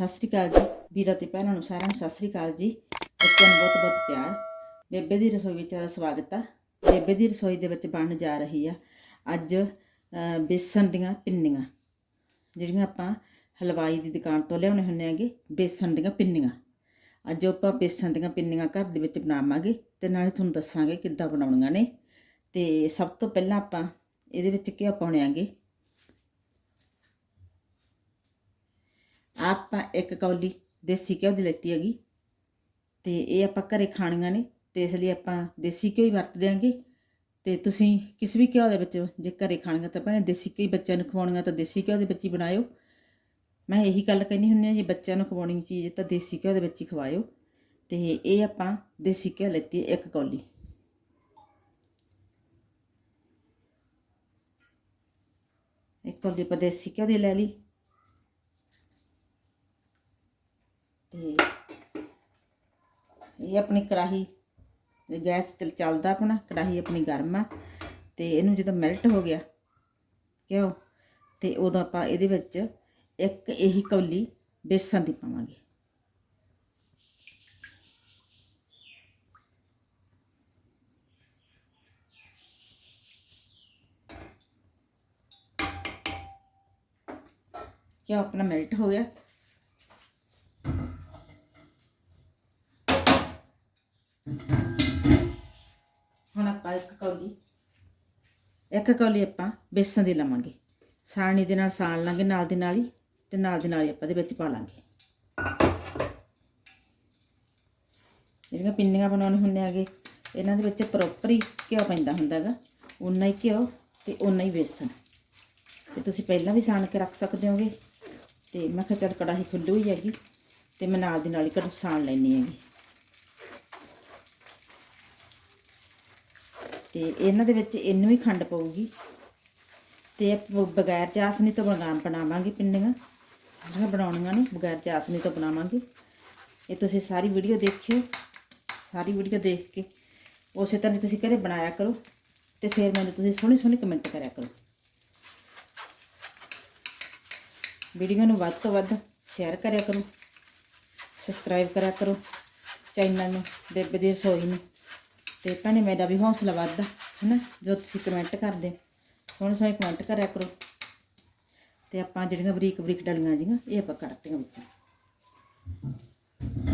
ਸਤਿ ਸ੍ਰੀ ਅਕਾਲ ਜੀ ਵੀਰਾਂ ਤੇ ਭੈਣਾਂ ਨੂੰ ਸਾਰਿਆਂ ਨੂੰ ਸਤਿ ਸ੍ਰੀ ਅਕਾਲ ਜੀ। ਬੱਚਿਆਂ ਨੂੰ ਬਹੁਤ ਬਹੁਤ ਪਿਆਰ। ਬੇਬੇ ਦੀ ਰਸੋਈ ਵਿੱਚ ਤੁਹਾਡਾ ਸਵਾਗਤ ਆ। ਬੇਬੇ ਦੀ ਰਸੋਈ ਦੇ ਵਿੱਚ ਬਣਨ ਜਾ ਰਹੀ ਆ ਅੱਜ ਅਹ, ਬੇਸਣ ਦੀਆਂ ਪਿੰਨੀਆਂ। ਜਿਹੜੀਆਂ ਆਪਾਂ ਹਲਵਾਈ ਦੀ ਦੁਕਾਨ ਤੋਂ ਲਿਆਉਣੇ ਹੁੰਦੇ ਆਗੇ ਬੇਸਣ ਦੀਆਂ ਪਿੰਨੀਆਂ। ਅੱਜ ਆਪਾਂ ਬੇਸਣ ਦੀਆਂ ਪਿੰਨੀਆਂ ਘਰ ਦੇ ਵਿੱਚ ਬਣਾਵਾਂਗੇ ਤੇ ਨਾਲੇ ਤੁਹਾਨੂੰ ਦੱਸਾਂਗੇ ਕਿੱਦਾਂ ਬਣਾਉਣੀਆਂ ਨੇ। ਤੇ ਸਭ ਤੋਂ ਪਹਿਲਾਂ ਆਪਾਂ ਇਹਦੇ ਵਿੱਚ ਘਿਓ ਪਾਉਣੇ ਆਗੇ ਆਪਾਂ ਇੱਕ ਕੌਲੀ ਦੇਸੀ ਘਿਓ ਦੀ ਲੈਤੀ ਹੈਗੀ ਤੇ ਇਹ ਆਪਾਂ ਘਰੇ ਖਾਣੀਆਂ ਨੇ ਤੇ ਇਸ ਲਈ ਆਪਾਂ ਦੇਸੀ ਘਿਓ ਹੀ ਵਰਤ ਦਿਆਂਗੇ ਤੇ ਤੁਸੀਂ ਕਿਸ ਵੀ ਘਿਓ ਦੇ ਵਿੱਚ ਜੇ ਘਰੇ ਖਾਣੀਆਂ ਤਾਂ ਭੈਣੇ ਦੇਸੀ ਘਿਓ ਬੱਚਿਆਂ ਨੂੰ ਖਵਾਉਣੀਆਂ ਤਾਂ ਦੇਸੀ ਘਿਓ ਦੇ ਵਿੱਚ ਹੀ ਬਣਾਇਓ। ਮੈਂ ਇਹੀ ਗੱਲ ਕਹਿੰਦੀ ਹੁੰਦੀ ਆ ਜੇ ਬੱਚਿਆਂ ਨੂੰ ਖਵਾਉਣੀ ਚੀਜ਼ ਤਾਂ ਦੇਸੀ ਘਿਓ ਦੇ ਵਿੱਚ ਹੀ ਖਵਾਇਓ ਤੇ ਇਹ ਆਪਾਂ ਦੇਸੀ ਘਿਓ ਲੈਤੀ ਇੱਕ ਕੌਲੀ। ਇੱਕ ਕੌਲੀ ਆਪਾਂ ਦੇਸੀ ਘਿਓ ਦੀ ਲੈ ਲਈ ਤੇ ਇਹ ਆਪਣੀ ਕੜਾਹੀ ਗੈਸ ਤੇ ਚੱਲਦਾ ਆਪਣਾ, ਕੜਾਹੀ ਆਪਣੀ ਗਰਮ ਆ ਤੇ ਇਹਨੂੰ ਜਦੋਂ ਮੈਲਟ ਹੋ ਗਿਆ ਕਿਉਂ ਤੇ ਉਦੋਂ ਆਪਾਂ ਇਹਦੇ ਵਿੱਚ ਇੱਕ ਇਹੀ ਕੌਲੀ ਬੇਸਣ ਦੀ ਪਾਵਾਂਗੇ। ਕਿਉਂ ਆਪਣਾ ਮੈਲਟ ਹੋ ਗਿਆ। ਇੱਕ ਕੌਲੀ ਆਪਾਂ ਬੇਸਣ ਦੀ ਲਵਾਂਗੇ। ਸਾਣੀ ਦੇ ਨਾਲ ਸਾਣ ਲਾਂਗੇ, ਨਾਲ ਦੀ ਨਾਲ ਹੀ ਤੇ ਨਾਲ ਦੀ ਨਾਲ ਹੀ ਆਪਾਂ ਦੇ ਵਿੱਚ ਪਾ ਲਾਂਗੇ। ਜਿਹੜੀਆਂ ਪਿੰਨੀਆਂ ਬਣਾਉਣੇ ਹੁੰਦੇ ਆਗੇ ਇਹਨਾਂ ਦੇ ਵਿੱਚ ਪ੍ਰੋਪਰ ਹੀ ਘਿਓ ਪੈਂਦਾ ਹੁੰਦਾ ਹੈਗਾ। ਉਨਾ ਹੀ ਘਿਓ ਤੇ ਉਨਾ ਹੀ ਬੇਸਣ ਤੇ ਤੁਸੀਂ ਪਹਿਲਾਂ ਵੀ ਸਾਣ ਕੇ ਰੱਖ ਸਕਦੇ ਹੋਗੇ। ਤੇ ਮੈਂ ਕਿਹਾ ਚੱਲ ਕੜਾਹੀ ਖੁੱਲੀ ਹੋਈ ਹੈਗੀ ਤੇ ਮੈਂ ਨਾਲ ਦੀ ਨਾਲ ਹੀ ਕੜੂ ਸਾਣ ਲੈਣੀ ਹੈਗੀ। ਤੇ ਇਹਨਾਂ ਦੇ ਵਿੱਚ ਇਹਨੂੰ ਹੀ ਖੰਡ ਪਊਗੀ। ਤੇ ਬਗੈਰ ਚਾਸਨੀ ਤੋਂ ਬਣਾ, ਬਣਾਵਾਂਗੇ ਪਿੰਨੀਆਂ। ਜਿਹੜੀਆਂ ਬਣਾਉਣੀਆਂ ਨੇ, ਬਗੈਰ ਚਾਸਨੀ ਤੋਂ ਬਣਾਵਾਂਗੇ। ਇਹ ਤੁਸੀਂ ਸਾਰੀ ਵੀਡੀਓ ਦੇਖਿਓ। ਸਾਰੀ ਵੀਡੀਓ ਦੇਖ ਕੇ ਉਸੇ ਤਰ੍ਹਾਂ ਤੁਸੀਂ ਘਰੇ ਬਣਾਇਆ ਕਰੋ ਤੇ ਫਿਰ ਮੈਨੂੰ ਤੁਸੀਂ ਸੋਹਣੀ ਸੋਹਣੀ ਕਮੈਂਟ ਕਰਿਆ ਕਰੋ। ਵੀਡੀਓ ਨੂੰ ਵੱਧ ਤੋਂ ਵੱਧ ਸ਼ੇਅਰ ਕਰਿਆ ਕਰੋ। ਸਬਸਕ੍ਰਾਈਬ ਕਰਿਆ ਕਰੋ। ਚੈਨਲ ਨੂੰ, ਬੇਬੇ ਦੀ ਰਸੋਈ ਨੂੰ। ਤੇ ਭੈਣੇ ਮੇਰਾ ਵੀ ਹੌਸਲਾ ਵੱਧਦਾ ਹੈਨਾ? ਜੋ ਤੁਸੀਂ ਕਮੈਂਟ ਕਰਦੇ, ਸੋਹਣੇ ਸੋਹਣੇ ਕਮੈਂਟ ਕਰਿਆ ਕਰੋ। ਤੇ ਆਪਾਂ ਜਿਹੜੀਆਂ ਬਰੀਕ ਬਰੀਕ ਡਲੀਆਂ ਜੀਆਂ, ਇਹ ਆਪਾਂ ਕੱਢਤੀਆਂ ਵਿੱਚੋਂ।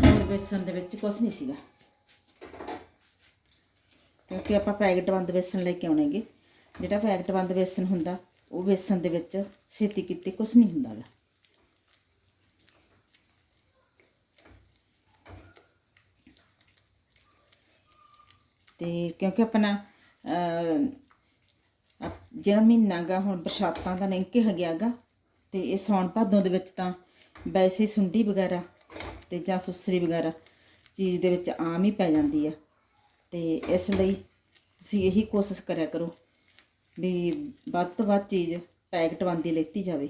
ਹੋਰ ਬੇਸਣ ਦੇ ਵਿੱਚ ਕੁਝ ਨਹੀਂ ਸੀਗਾ। ਕਿਉਂਕਿ ਆਪਾਂ ਪੈਕਟ ਬੰਦ ਬੇਸਣ ਲੈ ਕੇ ਆਉਣੇਗੇ ਜਿਹੜਾ ਪੈਕਟ ਬੰਦ ਬੇਸਣ ਹੁੰਦਾ, ਉਹ ਬੇਸਣ ਦੇ ਵਿੱਚ ਛੇਤੀ ਕੀਤੀ ਕੁਝ ਨਹੀਂ ਹੁੰਦਾ ਤੇ ਕਿਉਂਕਿ ਆਪਣਾ ਜਿਹੜਾ ਮਹੀਨਾ ਗਾ, ਹੁਣ ਬਰਸਾਤਾਂ ਦਾ ਲੰਘ ਕੇ ਹਗਿਆਗਾ ਤੇ ਇਹ ਸੌਣ ਭਾਦੋਂ ਦੇ ਵਿੱਚ ਤਾਂ ਵੈਸੇ ਸੁੰਡੀ ਵਗੈਰਾ ਤੇ ਜਾਂ ਸੁਸਰੀ ਵਗੈਰਾ ਚੀਜ਼ ਦੇ ਵਿੱਚ ਆਮ ਹੀ ਪੈ ਜਾਂਦੀ ਆ। ਤੇ ਇਸ ਲਈ ਤੁਸੀਂ ਇਹੀ ਕੋਸ਼ਿਸ਼ ਕਰਿਆ ਕਰੋ ਵੀ ਵੱਧ ਤੋਂ ਵੱਧ ਚੀਜ਼ ਪੈਕਟ ਬੰਦੀ ਲੈਤੀ ਜਾਵੇ।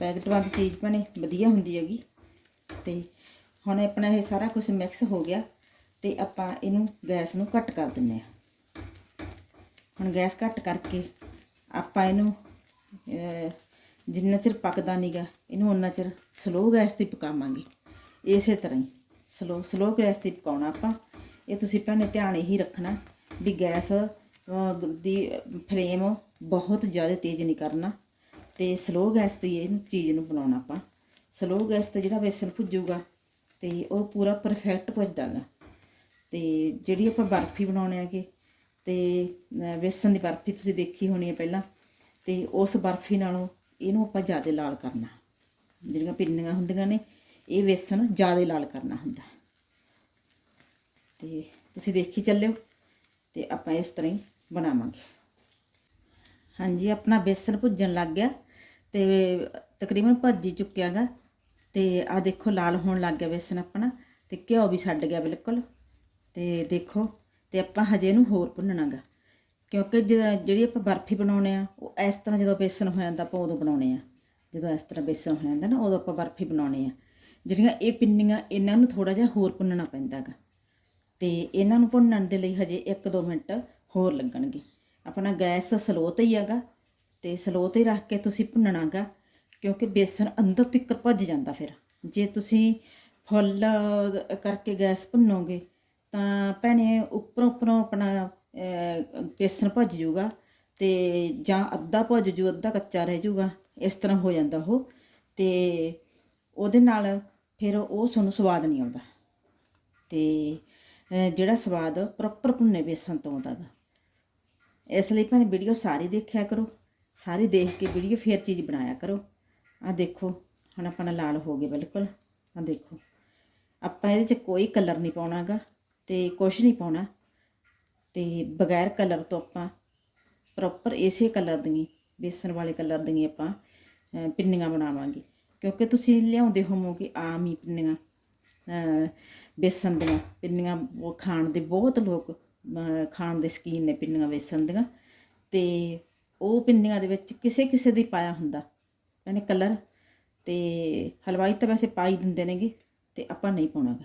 ਪੈਕਟ ਬੰਦ ਚੀਜ਼ ਬਣੇ ਵਧੀਆ ਹੁੰਦੀ ਹੈਗੀ, ਤੇ ਹੁਣ ਆਪਣਾ ਇਹ ਸਾਰਾ ਕੁਝ ਮਿਕਸ ਹੋ ਗਿਆ। ਤੇ ਆਪਾਂ ਇਹਨੂੰ ਗੈਸ ਨੂੰ ਘੱਟ ਕਰ ਦਿੰਨੇ ਆ ਹੁਣ ਗੈਸ ਘੱਟ ਕਰਕੇ ਆਪਾਂ ਇਹਨੂੰ ਜਿੰਨਾ ਚਿਰ ਪੱਕਦਾ ਨਹੀਂਗਾ ਇਹਨੂੰ ਉਨਾ ਚਿਰ ਸਲੋ ਗੈਸ ਤੇ ਪਕਾਵਾਂਗੇ। ਇਸੇ ਤਰ੍ਹਾਂ ਹੀ ਸਲੋ ਸਲੋ ਗੈਸ ਤੇ ਪਕਾਉਣਾ ਆਪਾਂ। ਇਹ ਤੁਸੀਂ ਭੈਣੇ ਧਿਆਨ ਇਹੀ ਰੱਖਣਾ ਵੀ ਗੈਸ ਦੀ ਫਲੇਮ ਬਹੁਤ ਜ਼ਿਆਦਾ ਤੇਜ਼ ਨਹੀਂ ਕਰਨਾ ਤੇ ਸਲੋ ਗੈਸ ਤੇ ਇਹ ਚੀਜ਼ ਨੂੰ ਬਣਾਉਣਾ ਆਪਾਂ। ਸਲੋ ਗੈਸ ਤੇ ਜਿਹੜਾ ਬੇਸਣ ਭੁੱਜੂਗਾ ਤੇ ਉਹ ਪੂਰਾ ਪਰਫੈਕਟ ਭੁੱਜਦਾ ਗਾ ਤੇ ਜਿਹੜੀ ਆਪਾਂ ਬਰਫੀ ਬਣਾਉਣੇ ਆਗੇ ਤੇ ਅਹ, ਬੇਸਣ ਦੀ ਬਰਫੀ ਤੁਸੀਂ ਦੇਖੀ ਹੋਣੀ ਹੈ ਪਹਿਲਾਂ ਤੇ ਉਸ ਬਰਫੀ ਨਾਲੋਂ ਇਹਨੂੰ ਆਪਾਂ ਜ਼ਿਆਦਾ ਲਾਲ ਕਰਨਾ। ਜਿਹੜੀਆਂ ਪਿੰਨੀਆਂ ਹੁੰਦੀਆਂ ਨੇ ਇਹ ਬੇਸਣ ਜ਼ਿਆਦਾ ਲਾਲ ਕਰਨਾ ਹੁੰਦਾ। ਤੇ ਤੁਸੀਂ ਦੇਖੀ ਚੱਲਿਓ ਤੇ ਆਪਾਂ ਇਸ ਤਰ੍ਹਾਂ ਹੀ ਬਣਾਵਾਂਗੇ। ਹਾਂਜੀ ਆਪਣਾ ਬੇਸਣ ਭੁੱਜਣ ਲੱਗ ਗਿਆ ਤੇ ਤਕਰੀਬਨ ਭੱਜ ਹੀ ਚੁੱਕਿਆਗਾ ਤੇ ਆ ਦੇਖੋ ਲਾਲ ਹੋਣ ਲੱਗ ਗਿਆ ਬੇਸਣ ਆਪਣਾ ਤੇ ਘਿਓ ਵੀ ਛੱਡ ਗਿਆ ਬਿਲਕੁਲ। ਤੇ ਦੇਖੋ, ਤੇ ਆਪਾਂ ਹਜੇ ਇਹਨੂੰ ਹੋਰ ਭੁੰਨਣਾਗਾ। ਕਿਉਂਕਿ ਜ- ਜਿਹੜੀ ਆਪਾਂ ਬਰਫੀ ਬਣਾਉਣੇ ਆ, ਉਹ ਇਸ ਤਰ੍ਹਾਂ ਜਦੋਂ ਬੇਸਣ ਹੋ ਜਾਂਦਾ, ਆਪਾਂ ਉਦੋਂ ਬਣਾਉਣੇ ਆ। ਜਦੋਂ ਇਸ ਤਰ੍ਹਾਂ ਬੇਸਣ ਹੋ ਜਾਂਦਾ ਨਾ, ਉਦੋਂ ਆਪਾਂ ਬਰਫੀ ਬਣਾਉਣੇ ਆ। ਜਿਹੜੀਆਂ ਇਹ ਪਿੰਨੀਆਂ, ਇਹਨਾਂ ਨੂੰ ਥੋੜਾ ਜਿਹਾ ਹੋਰ ਭੁੰਨਣਾ ਪੈਂਦਾਗਾ। ਤੇ ਇਹਨਾਂ ਨੂੰ ਭੁੰਨਣ ਦੇ ਲਈ ਹਜੇ 1-2 ਮਿੰਟ ਹੋਰ ਲੱਗਣਗੇ। ਆਪਣਾ ਗੈਸ ਸਲੋ ਤੇ ਹੀ ਹੈਗਾ, ਤੇ ਸਲੋ ਤੇ ਰੱਖ ਕੇ ਤੁਸੀਂ ਭੁੰਨਣਾਗਾ, ਕਿਉਂਕਿ ਬੇਸਣ ਅੰਦਰ ਤੱਕ ਭੱਜ ਜਾਂਦਾ ਫਿਰ। ਜੇ ਤੁਸੀਂ ਫੁੱਲ ਕਰਕੇ ਗੈਸ ਭੁੰਨੋਗੇ ਤਾਂ ਭੈਣੇ ਉੱਪਰੋਂ ਉੱਪਰੋਂ ਆਪਣਾ ਬੇਸਣ ਭੱਜ ਜੂਗਾ ਤੇ ਜਾਂ ਅੱਧਾ ਭੁੱਜ ਜੂ, ਅੱਧਾ ਕੱਚਾ ਰਹਿ ਜੂਗਾ, ਇਸ ਤਰ੍ਹਾਂ ਹੋ ਜਾਂਦਾ ਉਹ। ਤੇ ਉਹਦੇ ਨਾਲ ਫਿਰ ਉਹ ਸਾਨੂੰ ਸਵਾਦ ਨਹੀਂ ਆਉਂਦਾ। ਤੇ ਜਿਹੜਾ ਸਵਾਦ ਪ੍ਰੋਪਰ ਭੁੰਨੇ ਬੇਸਣ ਤੋਂ ਆਉਂਦਾ ਦਾ ਇਸ ਲਈ ਭੈਣੇ ਵੀਡੀਓ ਸਾਰੀ ਦੇਖਿਆ ਕਰੋ, ਸਾਰੀ ਦੇਖ ਕੇ ਵੀਡੀਓ ਫੇਰ ਚੀਜ਼ ਬਣਾਇਆ ਕਰੋ। ਆ ਦੇਖੋ, ਹੁਣ ਆਪਣਾ ਲਾਲ ਹੋ ਗਿਆ ਬਿਲਕੁਲ। ਆ ਦੇਖੋ, ਆਪਾਂ ਇਹਦੇ 'ਚ ਕੋਈ ਕਲਰ ਨਹੀਂ ਪਾਉਣਾਗਾ ਤੇ ਕੁਛ ਨਹੀਂ ਪਾਉਣਾ। ਤੇ ਬਗੈਰ ਕਲਰ ਤੋਂ ਆਪਾਂ ਪ੍ਰੋਪਰ ਇਸੇ ਕਲਰ ਦੀਆਂ ਬੇਸਣ ਵਾਲੇ ਕਲਰ ਦੀਆਂ ਆਪਾਂ ਪਿੰਨੀਆਂ ਬਣਾਵਾਂਗੇ। ਕਿਉਂਕਿ ਤੁਸੀਂ ਲਿਆਉਂਦੇ ਹੋਵੋਗੇ ਆਮ ਹੀ ਪਿੰਨੀਆਂ ਅਹ, ਬੇਸਣ ਦੀਆਂ। ਪਿੰਨੀਆਂ ਉਹ ਖਾਣ ਦੇ ਬਹੁਤ ਲੋਕ ਖਾਣ ਦੇ ਸ਼ਕੀਨ ਨੇ ਪਿੰਨੀਆਂ ਬੇਸਣ ਦੀਆਂ। ਤੇ ਉਹ ਪਿੰਨੀਆਂ ਦੇ ਵਿੱਚ ਕਿਸੇ ਕਿਸੇ ਦੀ ਪਾਇਆ ਹੁੰਦਾ। ਯਾਨੀ ਕਲਰ ਤੇ ਹਲਵਾਈ ਤਾਂ ਵੈਸੇ ਪਾ ਹੀ ਦਿੰਦੇ ਨੇਗੇ ਤੇ ਆਪਾਂ ਨਹੀਂ ਪਾਉਣਾਗਾ।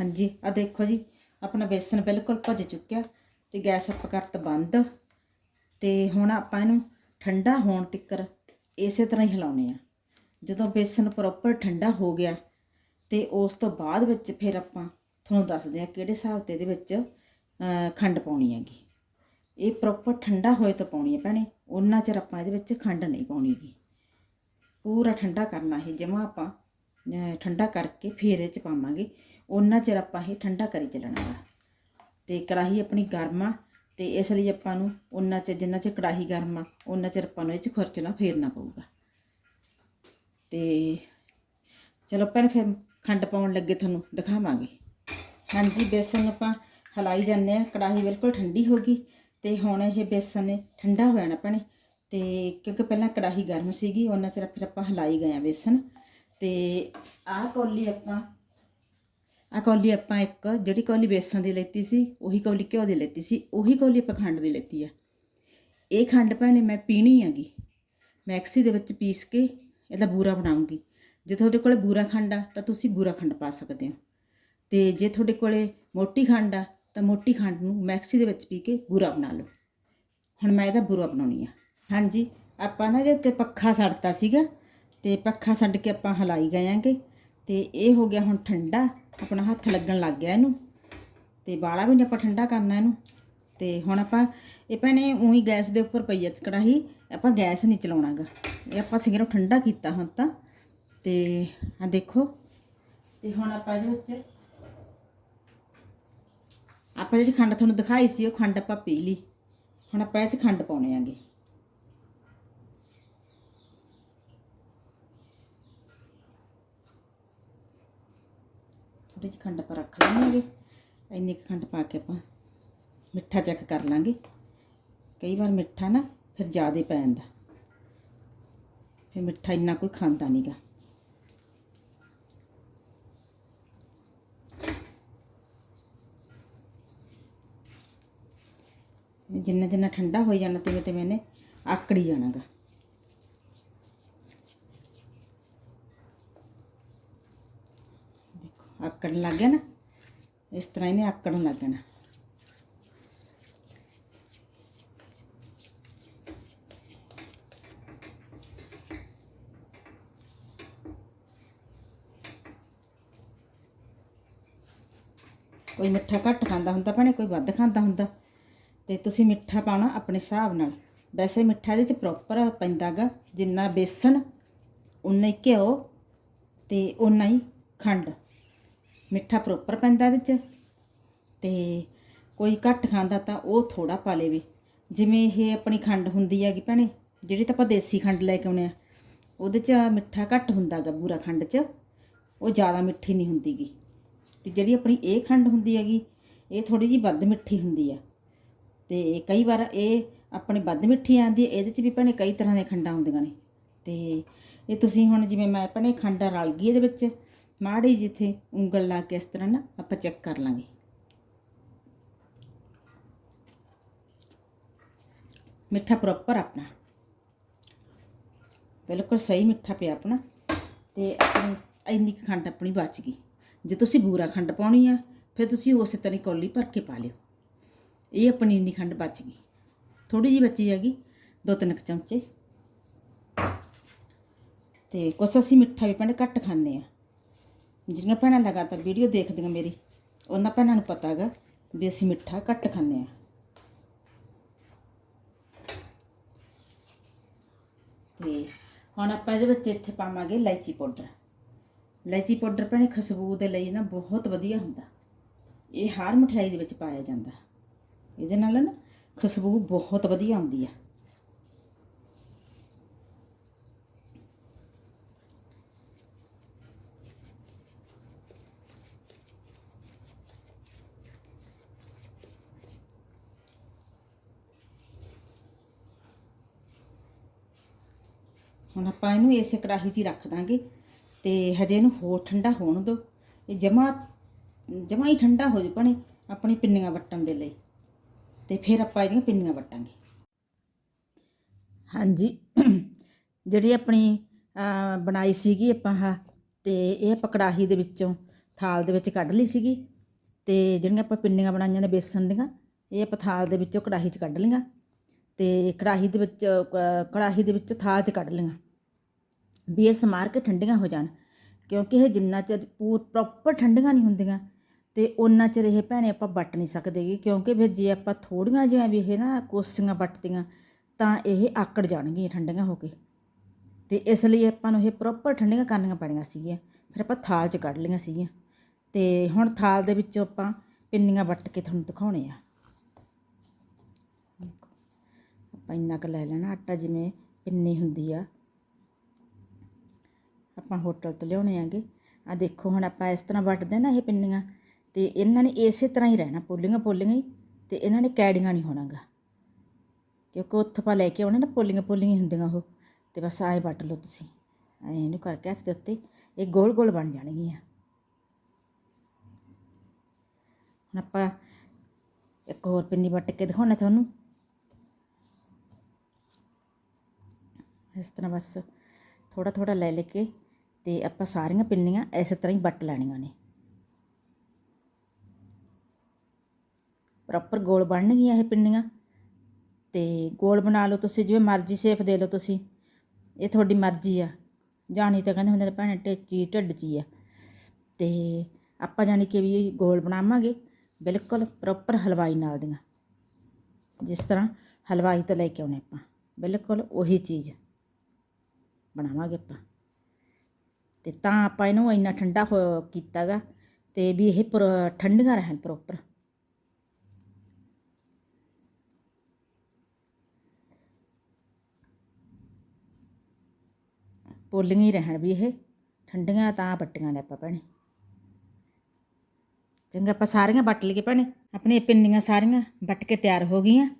ਹਾਂਜੀ ਆ ਦੇਖੋ ਜੀ। ਆਪਣਾ ਬੇਸਨ ਬਿਲਕੁਲ ਭੁੱਜ ਚੁੱਕਿਆ ਤੇ ਗੈਸ ਆਪਾਂ ਕਰਤ ਬੰਦ ਤੇ ਹੁਣ ਆਪਾਂ ਇਹਨੂੰ ਠੰਡਾ ਹੋਣ ਤੱਕਰ ਇਸੇ ਤਰ੍ਹਾਂ ਹੀ ਹਿਲਾਉਣੇ ਆ। ਜਦੋਂ ਬੇਸਨ ਪ੍ਰੋਪਰ ਠੰਡਾ ਹੋ ਗਿਆ ਤੇ ਉਸ ਤੋਂ ਬਾਅਦ ਵਿੱਚ ਫਿਰ ਆਪਾਂ ਤੁਹਾਨੂੰ ਦੱਸਦੇ ਆ ਕਿਹੜੇ ਹਿਸਾਬ ਤੇ ਇਹਦੇ ਵਿੱਚ ਖੰਡ ਪਾਉਣੀ ਹੈਗੀ। ਇਹ ਪ੍ਰੋਪਰ ਠੰਡਾ ਹੋਏ ਤਾਂ ਪਾਉਣੀ ਹੈ ਭੈਣੇ ਉਹਨਾਂ ਚਿਰ ਆਪਾਂ ਇਹਦੇ ਵਿੱਚ ਖੰਡ ਨਹੀਂ ਪਾਉਣੀ ਗੀ ਪੂਰਾ ਠੰਡਾ ਕਰਨਾ ਹੈ ਜਮਾ ਆਪਾਂ ਠੰਡਾ ਕਰਕੇ ਫਿਰ ਇਹ ਚ ਪਾਵਾਂਗੇ। ਉਹਨਾਂ ਚਿਰ ਆਪਾਂ ਇਹ ਠੰਡਾ ਕਰੀ ਚੱਲਣਾ ਗਾ ਤੇ ਕੜਾਹੀ ਆਪਣੀ ਗਰਮ ਆ, ਤੇ ਇਸ ਲਈ ਆਪਾਂ ਨੂੰ ਉਹਨਾਂ ਚ ਜਿੰਨਾ ਚ ਕੜਾਹੀ ਗਰਮ ਆ, ਉਹਨਾਂ ਚਿਰ ਆਪਾਂ ਨੂੰ ਇਹ ਚ ਖੁਰਚਣਾ ਫੇਰਨਾ ਪਊਗਾ। ਤੇ ਚਲੋ ਪਹਿਲਾਂ ਫਿਰ ਖੰਡ ਪਾਉਣ ਲੱਗੇ ਤੁਹਾਨੂੰ ਦਿਖਾਵਾਂਗੇ। ਹਾਂਜੀ, ਬੇਸਨ ਆਪਾਂ ਹਲਾਈ ਜਾਂਦੇ ਆ, ਕੜਾਹੀ ਬਿਲਕੁਲ ਠੰਡੀ ਹੋ ਗਈ, ਤੇ ਹੁਣ ਇਹ ਬੇਸਨ ਠੰਡਾ ਹੋ ਜਾਣਾ ਭੈਣੇ। ਤੇ ਕਿਉਂਕਿ ਪਹਿਲਾਂ ਕੜਾਹੀ ਗਰਮ ਸੀਗੀ, ਉਹਨਾਂ ਚਿਰ ਫਿਰ ਆਪਾਂ ਹਲਾਈ ਗਏ ਆ ਬੇਸਨ। ਤੇ ਆਹ ਕੌਲੀ ਆਪਾਂ ਆਹ ਕੌਲੀ ਆਪਾਂ ਇੱਕ ਜਿਹੜੀ ਕੌਲੀ ਬੇਸਣ ਦੀ ਲੈਤੀ ਸੀ, ਉਹੀ ਕੌਲੀ ਘਿਓ ਦੀ ਲੈਤੀ ਸੀ, ਉਹੀ ਕੌਲੀ ਆਪਾਂ ਖੰਡ ਦੀ ਲੈਤੀ ਆ। ਇਹ ਖੰਡ ਭੈਣੇ ਮੈਂ ਪੀਣੀ ਹੈਗੀ ਮੈਕਸੀ ਦੇ ਵਿੱਚ ਪੀਸ ਕੇ ਇਹਦਾ ਬੂਰਾ ਬਣਾਉਂਗੀ। ਜੇ ਤੁਹਾਡੇ ਕੋਲੇ ਬੂਰਾ ਖੰਡ ਆ, ਤਾਂ ਤੁਸੀਂ ਬੂਰਾ ਖੰਡ ਪਾ ਸਕਦੇ ਹੋ। ਤੇ ਜੇ ਤੁਹਾਡੇ ਕੋਲੇ ਮੋਟੀ ਖੰਡ ਆ, ਤਾਂ ਮੋਟੀ ਖੰਡ ਨੂੰ ਮੈਕਸੀ ਦੇ ਵਿੱਚ ਪੀ ਕੇ ਬੂਰਾ ਬਣਾ ਲਓ। ਹੁਣ ਮੈਂ ਇਹਦਾ ਬੂਰਾ ਬਣਾਉਣੀ ਆ। ਹਾਂਜੀ, ਆਪਾਂ ਨਾ ਇਹਦੇ ਉੱਤੇ ਪੱਖਾ ਛੱਡਤਾ ਸੀਗਾ, ਤੇ ਪੱਖਾ ਛੱਡ ਕੇ ਆਪਾਂ ਹਲਾਈ ਗਏ ਆਂਗੇ ਤੇ ਇਹ ਹੋ ਗਿਆ ਹੁਣ ਠੰਡਾ, ਆਪਣਾ ਹੱਥ ਲੱਗਣ ਲੱਗ ਗਿਆ ਇਹਨੂੰ। ਤੇ ਬਾਲਾ ਵੀ ਨਹੀਂ ਆਪਾਂ ਠੰਡਾ ਕਰਨਾ ਇਹਨੂੰ। ਤੇ ਹੁਣ ਆਪਾਂ, ਇਹ ਭੈਣੇ ਉਹੀ ਗੈਸ ਦੇ ਉੱਪਰ ਪਈ ਆ ਕੜਾਹੀ, ਆਪਾਂ ਗੈਸ ਨਹੀਂ ਚਲਾਉਣਾਗਾ। ਇਹ ਆਪਾਂ ਸਿਗਰੋਂ ਠੰਡਾ ਕੀਤਾ ਹੁਣ ਤਾਂ। ਤੇ ਆ ਦੇਖੋ, ਤੇ ਹੁਣ ਆਪਾਂ ਇਹਦੇ ਵਿੱਚ ਆਪਾਂ ਜਿਹੜੀ ਖੰਡ ਤੁਹਾਨੂੰ ਦਿਖਾਈ ਸੀ, ਉਹ ਖੰਡ ਆਪਾਂ ਪੀ ਲਈ। ਹੁਣ ਆਪਾਂ ਇਹ ਚ ਖੰਡ ਪਾਉਣੇ ਆਂਗੇ। ਥੋੜੀ ਜਿਹੀ ਖੰਡ ਆਪਾਂ ਰੱਖ ਲਾਂਗੇ। ਇੰਨੀ ਕੁ ਖੰਡ ਪਾ ਕੇ ਆਪਾਂ ਮਿੱਠਾ ਚੈੱਕ ਕਰ ਲਾਂਗੇ। ਕਈ ਵਾਰ ਮਿੱਠਾ ਨਾ ਫਿਰ ਜ਼ਿਆਦਾ ਪੈ ਜਾਂਦਾ। ਫਿਰ ਮਿੱਠਾ ਇੰਨਾ ਕੋਈ ਖਾਂਦਾ ਨਹੀਂਗਾ ਜਿੰਨਾ ਜਿੰਨਾ ਠੰਡਾ ਹੋਈ ਜਾਣਾ, ਤਿਵੇਂ ਤੇ ਮੈਨੇ ਆਕੜੀ ਜਾਣਾਗਾ ਦੇਖੋ ਆਕੜਨ ਲੱਗ ਗਿਆ ਨਾ ਇਸ ਤਰ੍ਹਾਂ ਇਹਨੇ ਆਕੜਨ ਲੱਗ ਜਾਣਾ ਕੋਈ ਮਿੱਠਾ ਘੱਟ ਖਾਂਦਾ ਹੁੰਦਾ ਭੈਣੇ ਕੋਈ ਵੱਧ ਖਾਂਦਾ ਹੁੰਦਾ ਤੇ ਤੁਸੀਂ ਮਿੱਠਾ ਪਾਉਣਾ ਆਪਣੇ ਹਿਸਾਬ ਨਾਲ ਵੈਸੇ ਮਿੱਠਾ ਇਹਦੇ ਚ ਪ੍ਰੋਪਰ ਪੈਂਦਾਗਾ ਜਿੰਨਾ ਬੇਸਣ ਉਨਾ ਹੀ ਘਿਓ ਤੇ ਉਨਾ ਹੀ ਖੰਡ ਮਿੱਠਾ ਪ੍ਰੋਪਰ ਪੈਂਦਾ ਇਹਦੇ ਚ। ਤੇ ਕੋਈ ਘੱਟ ਖਾਂਦਾ ਤਾਂ ਉਹ ਥੋੜਾ ਪਾ ਲੇਵੇ। ਜਿਵੇਂ ਇਹ ਆਪਣੀ ਖੰਡ ਹੁੰਦੀ ਹੈਗੀ ਭੈਣੇ, ਜਿਹੜੀ ਤਾਂ ਆਪਾਂ ਦੇਸੀ ਖੰਡ ਲੈ ਕੇ ਆਉਣੇ ਆ, ਉਹਦੇ ਚ ਮਿੱਠਾ ਘੱਟ ਹੁੰਦਾਗਾ ਬੂਰਾ ਖੰਡ ਚ। ਉਹ ਜ਼ਿਆਦਾ ਮਿੱਠੀ ਨਹੀਂ ਹੁੰਦੀਗੀ। ਤੇ ਜਿਹੜੀ ਆਪਣੀ ਇਹ ਖੰਡ ਹੁੰਦੀ ਹੈਗੀ, ਇਹ ਥੋੜੀ ਜੀ ਵੱਧ ਮਿੱਠੀ ਹੁੰਦੀ ਆ। ਤੇ ਕਈ ਵਾਰ ਇਹ ਆਪਣੀ ਵੱਧ ਮਿੱਠੀ ਆਂਦੀ ਹੈ, ਇਹਦੇ ਚ ਵੀ ਭੈਣੇ ਕਈ ਤਰ੍ਹਾਂ ਦੀਆਂ ਖੰਡਾਂ ਹੁੰਦੀਆਂ ਨੇ। ਤੇ ਇਹ ਤੁਸੀਂ ਹੁਣ ਜਿਵੇਂ ਮੈਂ ਭੈਣੇ ਖੰਡ ਰਲ ਗਈ ਇਹਦੇ ਵਿੱਚ ਮਾੜੀ ਜਿੱਥੇ ਉਂਗਲ ਲਾ ਕੇ ਇਸ ਤਰ੍ਹਾਂ ਨਾ ਆਪਾਂ ਚੈੱਕ ਕਰ ਲਾਂਗੇ। ਮਿੱਠਾ ਪ੍ਰੋਪਰ ਆਪਣਾ। ਬਿਲਕੁਲ ਸਹੀ ਮਿੱਠਾ ਪਿਆ ਆਪਣਾ। ਤੇ ਆਪਣੀ ਇੰਨੀ ਕੁ ਖੰਡ ਆਪਣੀ ਬਚ ਗਈ। ਜੇ ਤੁਸੀਂ ਬੂਰਾ ਖੰਡ ਪਾਉਣੀ ਆ, ਫਿਰ ਤੁਸੀਂ ਉਸੇ ਤਰ੍ਹਾਂ ਹੀ ਕੌਲੀ ਭਰ ਕੇ ਪਾ ਲਿਓ। ਇਹ ਆਪਣੀ ਇੰਨੀ ਖੰਡ ਬਚ ਗਈ। ਥੋੜੀ ਜੀ ਬਚੀ ਹੈਗੀ, ਦੋ ਤਿੰਨ ਕੁ ਚਮਚੇ। ਤੇ ਕੁਛ ਅਸੀਂ ਮਿੱਠਾ ਵੀ ਭੈਣੇ ਘੱਟ ਖਾਂਦੇ ਆ। ਜਿਹੜੀਆਂ ਭੈਣਾਂ ਲਗਾਤਾਰ ਵੀਡੀਓ ਦੇਖਦੀਆਂ ਮੇਰੀ, ਉਹਨਾਂ ਭੈਣਾਂ ਨੂੰ ਪਤਾ ਹੈਗਾ ਵੀ ਅਸੀਂ ਮਿੱਠਾ ਘੱਟ ਖਾਂਦੇ ਆ ਤੇ ਹੁਣ ਆਪਾਂ ਇਹਦੇ ਵਿੱਚ ਇੱਥੇ ਪਾਵਾਂਗੇ ਇਲਾਇਚੀ ਪਾਊਡਰ। ਇਲਾਇਚੀ ਪਾਊਡਰ ਭੈਣੇ ਖੁਸ਼ਬੂ ਦੇ ਲਈ ਨਾ ਬਹੁਤ ਵਧੀਆ ਹੁੰਦਾ। ਇਹ ਹਰ ਮਠਿਆਈ ਦੇ ਵਿੱਚ ਪਾਇਆ ਜਾਂਦਾ। ਇਹਦੇ ਨਾਲ ਨਾ ਖੁਸ਼ਬੂ ਬਹੁਤ ਵਧੀਆ ਆਉਂਦੀ ਆ ਹੁਣ ਆਪਾਂ ਇਹਨੂੰ ਇਸੇ ਕੜਾਹੀ 'ਚ ਹੀ ਰੱਖ ਦਾਂਗੇ ਤੇ ਹਜੇ ਇਹਨੂੰ ਹੋਰ ਠੰਡਾ ਹੋਣ ਦਿਓ। ਇਹ ਜਮਾ ਜਮਾ ਹੀ ਠੰਡਾ ਹੋ ਜੇ ਪਣੇ ਆਪਣੀ ਪਿੰਨੀਆਂ ਵੱਟਣ ਦੇ ਲਈ। ਤੇ ਫਿਰ ਆਪਾਂ ਇਹਦੀਆਂ ਪਿੰਨੀਆਂ ਵੱਟਾਂਗੇ। ਹਾਂਜੀ ਜਿਹੜੀ ਆਪਣੀ ਅਹ, ਬਣਾਈ ਸੀਗੀ ਆਪਾਂ ਆਹ ਤੇ ਇਹ ਆਪਾਂ ਕੜਾਹੀ ਦੇ ਵਿੱਚੋਂ ਥਾਲ ਦੇ ਵਿੱਚ ਕੱਢ ਲਈ ਸੀਗੀ। ਤੇ ਜਿਹੜੀਆਂ ਆਪਾਂ ਪਿੰਨੀਆਂ ਬਣਾਈਆਂ ਨੇ ਬੇਸਣ ਦੀਆਂ ਇਹ ਆਪਾਂ ਥਾਲ ਦੇ ਵਿੱਚੋਂ ਕੜਾਹੀ 'ਚ ਕੱਢ ਲਈਆਂ। ਤੇ ਕੜਾਹੀ ਦੇ ਵਿੱਚ ਅਹ, ਕੜਾਹੀ ਦੇ ਵਿੱਚ ਥਾਲ 'ਚ ਕੱਢ ਲਈਆਂ। ਵੀ ਇਹ ਸਮਾਰ ਕੇ ਠੰਡੀਆਂ ਹੋ ਜਾਣ। ਕਿਉਂਕਿ ਇਹ ਜਿੰਨਾ ਚਿਰ ਪੂਰ ਪ੍ਰੋਪਰ ਠੰਡੀਆਂ ਨਹੀਂ ਹੁੰਦੀਆਂ, ਤੇ ਉਹਨਾਂ ਚਿਰ ਇਹ ਭੈਣੇ ਆਪਾਂ ਵੱਟ ਨਹੀਂ ਸਕਦੇਗੇ ਕਿਉਂਕਿ ਫਿਰ ਜੇ ਆਪਾਂ ਥੋੜੀਆਂ ਜਿਹੀਆਂ ਵੀ ਇਹ ਨਾ ਕੋਸੀਆਂ ਵੱਟਦੀਆਂ, ਤਾਂ ਇਹ ਆਕੜ ਜਾਣਗੀਆਂ ਠੰਡੀਆਂ ਹੋ ਕੇ। ਤੇ ਇਸ ਲਈ ਆਪਾਂ ਨੂੰ ਇਹ ਪ੍ਰੋਪਰ ਠੰਡੀਆਂ ਕਰਨੀਆਂ ਪੈਣੀਆਂ ਸੀਗੀਆਂ। ਫਿਰ ਆਪਾਂ ਥਾਲ 'ਚ ਕੱਢ ਲਈਆਂ ਸੀਗੀਆਂ। ਤੇ ਹੁਣ ਥਾਲ ਦੇ ਵਿੱਚੋਂ ਆਪਾਂ ਪਿੰਨੀਆਂ ਵੱਟ ਕੇ ਤੁਹਾਨੂੰ ਦਿਖਾਉਣੇ ਆ। ਆਪਾਂ ਇੰਨਾ ਕੁ ਲੈ ਲੈਣਾ, ਆਟਾ ਜਿਵੇਂ ਪਿੰਨੀ ਹੁੰਦੀ ਆ। ਆਪਾਂ ਹੋਟਲ ਤੋਂ ਲਿਆਉਣੇ ਆਂਗੇ ਆ ਦੇਖੋ ਹੁਣ ਆਪਾਂ ਇਸ ਤਰ੍ਹਾਂ ਵੱਟਦੇ ਨਾ ਇਹ ਪਿੰਨੀਆਂ, ਤੇ ਇਹਨਾਂ ਨੇ ਇਸੇ ਤਰ੍ਹਾਂ ਹੀ ਰਹਿਣਾ, ਪੋਲੀਆਂ ਪੋਲੀਆਂ ਹੀ, ਤੇ ਇਹਨਾਂ ਨੇ ਕੈੜੀਆਂ ਨਹੀਂ ਹੋਣਾਗਾ। ਕਿਉਂਕਿ ਉੱਥੋਂ ਆਪਾਂ ਲੈ ਕੇ ਆਉਣਾ ਨਾ, ਪੋਲੀਆਂ ਪੋਲੀਆਂ ਹੀ ਹੁੰਦੀਆਂ ਉਹ, ਤੇ ਬਸ ਆਏ ਵੱਟ ਲਓ ਤੁਸੀਂ। ਇਹਨੂੰ ਕਰਕੇ ਹੱਥ ਦੇ ਉੱਤੇ, ਇਹ ਗੋਲ ਗੋਲ ਬਣ ਜਾਣਗੀਆਂ। ਹੁਣ ਆਪਾਂ ਇੱਕ ਹੋਰ ਪਿੰਨੀ ਵੱਟ ਕੇ ਦਿਖਾਉਣਾ ਤੁਹਾਨੂੰ। ਇਸ ਤਰ੍ਹਾਂ ਬਸ ਥੋੜਾ ਥੋੜਾ ਲੈ ਲੈ ਕੇ ਤੇ ਆਪਾਂ ਸਾਰੀਆਂ ਪਿੰਨੀਆਂ ਇਸੇ ਤਰ੍ਹਾਂ ਹੀ ਵੱਟ ਲੈਣੀਆਂ ਨੇ। ਪ੍ਰੋਪਰ ਗੋਲ ਬਣਨਗੀਆਂ ਇਹ ਪਿੰਨੀਆਂ। ਤੇ ਗੋਲ ਬਣਾ ਲਓ ਤੁਸੀਂ, ਜਿਵੇਂ ਮਰਜ਼ੀ ਸ਼ੇਪ ਦੇ ਲਓ ਤੁਸੀਂ। ਇਹ ਤੁਹਾਡੀ ਮਰਜ਼ੀ ਆ। ਜਾਣੀ ਤਾਂ ਕਹਿੰਦੇ ਹੁੰਦੇ ਨੇ ਭੈਣੇ ਟੇਚੀ ਢਿੱਡ 'ਚ ਆ। ਤੇ ਆਪਾਂ ਜਾਣੀ ਕਿ ਵੀ ਗੋਲ ਬਣਾਵਾਂਗੇ, ਬਿਲਕੁਲ ਪ੍ਰੋਪਰ ਹਲਵਾਈ ਨਾਲ ਦੀਆਂ। ਜਿਸ ਤਰ੍ਹਾਂ ਹਲਵਾਈ ਤੋਂ ਲੈ ਕੇ ਆਉਣੇ ਆਪਾਂ। ਬਿਲਕੁਲ ਉਹੀ ਚੀਜ਼ ਬਣਾਵਾਂਗੇ ਆਪਾਂ। ਤੇ ਤਾਂ ਆਪਾਂ ਇਹਨੂੰ ਇੰਨਾ ਠੰਡਾ ਹੋ- ਕੀਤਾਗਾ ਤੇ ਵੀ ਇਹ ਪਰ- ਠੰਡੀਆਂ ਰਹਿਣ ਪ੍ਰੋਪਰ ਪੋਲੀਆਂ ਹੀ ਰਹਿਣ ਵੀ ਇਹ, ਠੰਡੀਆਂ ਤਾਂ ਪੱਟੀਆਂ ਨੇ ਆਪਾਂ ਭੈਣੇ। ਚੰਗਾ ਆਪਾਂ ਸਾਰੀਆਂ ਵੱਟ ਲਈਏ ਭੈਣੇ ਆਪਣੀਆਂ ਪਿੰਨੀਆਂ ਸਾਰੀਆਂ ਵੱਟ ਕੇ ਤਿਆਰ ਹੋ ਗਈਆਂ।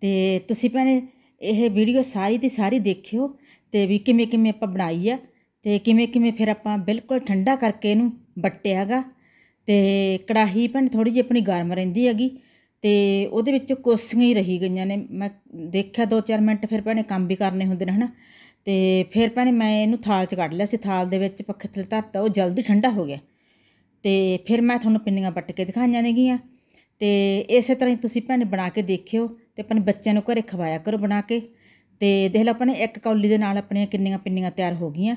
ਤੇ ਤੁਸੀਂ ਭੈਣੇ, ਇਹ ਵੀਡੀਓ ਸਾਰੀ ਦੀ ਸਾਰੀ ਦੇਖਿਓ ਤੇ ਵੀ ਕਿਵੇਂ ਕਿਵੇਂ ਆਪਾਂ ਬਣਾਈ ਆ। ਤੇ ਕਿਵੇਂ ਕਿਵੇਂ ਫਿਰ ਆਪਾਂ ਬਿਲਕੁਲ ਠੰਡਾ ਕਰਕੇ ਇਹਨੂੰ ਵੱਟਿਆਗਾ ਤੇ ਕੜਾਹੀ ਭੈਣੇ ਥੋੜੀ ਜਿਹੀ ਆਪਣੀ ਗਰਮ ਰਹਿੰਦੀ ਹੈਗੀ ਤੇ ਉਹਦੇ ਵਿੱਚ ਕੋਸੀਆਂ ਹੀ ਰਹੀ ਗਈਆਂ ਨੇ। ਮੈਂ ਦੇਖਿਆ 2-4 ਮਿੰਟ ਫਿਰ ਭੈਣੇ ਕੰਮ ਵੀ ਕਰਨੇ ਹੁੰਦੇ ਨੇ, ਹਨਾ? ਤੇ ਫਿਰ ਭੈਣੇ ਮੈਂ ਇਹਨੂੰ ਥਾਲ 'ਚ ਕੱਢ ਲਿਆ ਸੀ। ਥਾਲ ਦੇ ਵਿੱਚ ਪੱਖੇ ਥੱਲੇ ਧਰਤਾ, ਉਹ ਜਲਦੀ ਠੰਡਾ ਹੋ ਗਿਆ। ਤੇ ਫਿਰ ਮੈਂ ਤੁਹਾਨੂੰ ਪਿੰਨੀਆਂ ਵੱਟ ਕੇ ਦਿਖਾਈਆਂ ਨੇਗੀਆਂ। ਤੇ ਇਸੇ ਤਰ੍ਹਾਂ ਹੀ ਤੁਸੀਂ ਭੈਣੇ ਬਣਾ ਕੇ ਦੇਖਿਓ ਤੇ ਆਪਣੇ ਬੱਚਿਆਂ ਨੂੰ ਘਰੇ ਖਵਾਇਆ ਕਰੋ ਬਣਾ ਕੇ। ਤੇ ਦੇਖ ਲਓ ਆਪਣੇ ਇੱਕ ਕੌਲੀ ਦੇ ਨਾਲ ਆਪਣੀਆਂ ਕਿੰਨੀਆਂ ਪਿੰਨੀਆਂ ਤਿਆਰ ਹੋ ਗਈਆਂ।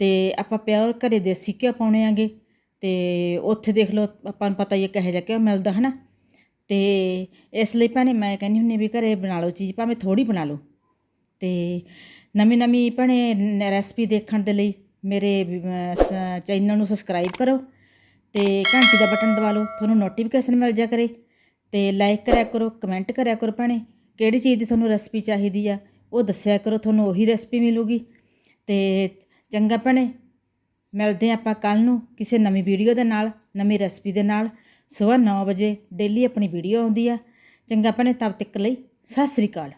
ਅਤੇ ਆਪਾਂ ਪਿਓਰ ਘਰ ਦੇਸੀ ਘਿਓ ਪਾਉਣੇ ਆਂਗੇ ਅਤੇ ਉੱਥੇ ਦੇਖ ਲਓ, ਆਪਾਂ ਨੂੰ ਪਤਾ ਹੀ ਹੈ ਕਿਹੋ ਜਿਹਾ ਘਿਓ ਮਿਲਦਾ ਹੈ ਨਾ ਅਤੇ ਇਸ ਲਈ ਭੈਣੇ ਮੈਂ ਕਹਿੰਦੀ ਹੁੰਦੀ ਵੀ ਘਰੇ ਬਣਾ ਲਓ ਚੀਜ਼, ਭਾਵੇਂ ਥੋੜ੍ਹੀ ਬਣਾ ਲਓ। ਅਤੇ ਨਵੀਂ ਨਵੀਂ ਭੈਣੇ ਰੈਸਪੀ ਦੇਖਣ ਦੇ ਲਈ ਮੇਰੇ ਚੈਨਲ ਨੂੰ ਸਬਸਕ੍ਰਾਈਬ ਕਰੋ ਤੇ ਘੰਟੀ ਦਾ ਬਟਨ ਦਬਾ ਲਓ, ਤੁਹਾਨੂੰ ਨੋਟੀਫਿਕੇਸ਼ਨ ਮਿਲ ਜਾ ਕਰੇ। ਤੇ ਲਾਈਕ ਕਰਿਆ ਕਰੋ ਕਮੈਂਟ ਕਰਿਆ ਕਰੋ ਭੈਣੇ, ਕਿਹੜੀ ਚੀਜ਼ ਦੀ ਤੁਹਾਨੂੰ ਰੈਸਪੀ ਚਾਹੀਦੀ ਆ, ਉਹ ਦੱਸਿਆ ਕਰੋ, ਤੁਹਾਨੂੰ ਉਹੀ ਰੈਸਪੀ ਮਿਲੂਗੀ। ਤੇ ਚੰਗਾ ਭੈਣੇ। ਮਿਲਦੇ ਹਾਂ ਆਪਾਂ ਕੱਲ ਨੂੰ ਕਿਸੇ ਨਵੀਂ ਵੀਡੀਓ ਦੇ ਨਾਲ, ਨਵੀਂ ਰੈਸਪੀ ਦੇ ਨਾਲ। ਸਵੇਰ 9 ਵਜੇ ਡੇਲੀ ਆਪਣੀ ਵੀਡੀਓ ਆਉਂਦੀ ਆ। ਚੰਗਾ ਭੈਣੇ, ਤਬ ਤੱਕ ਲਈ ਸਤਿ ਸ੍ਰੀ ਅਕਾਲ।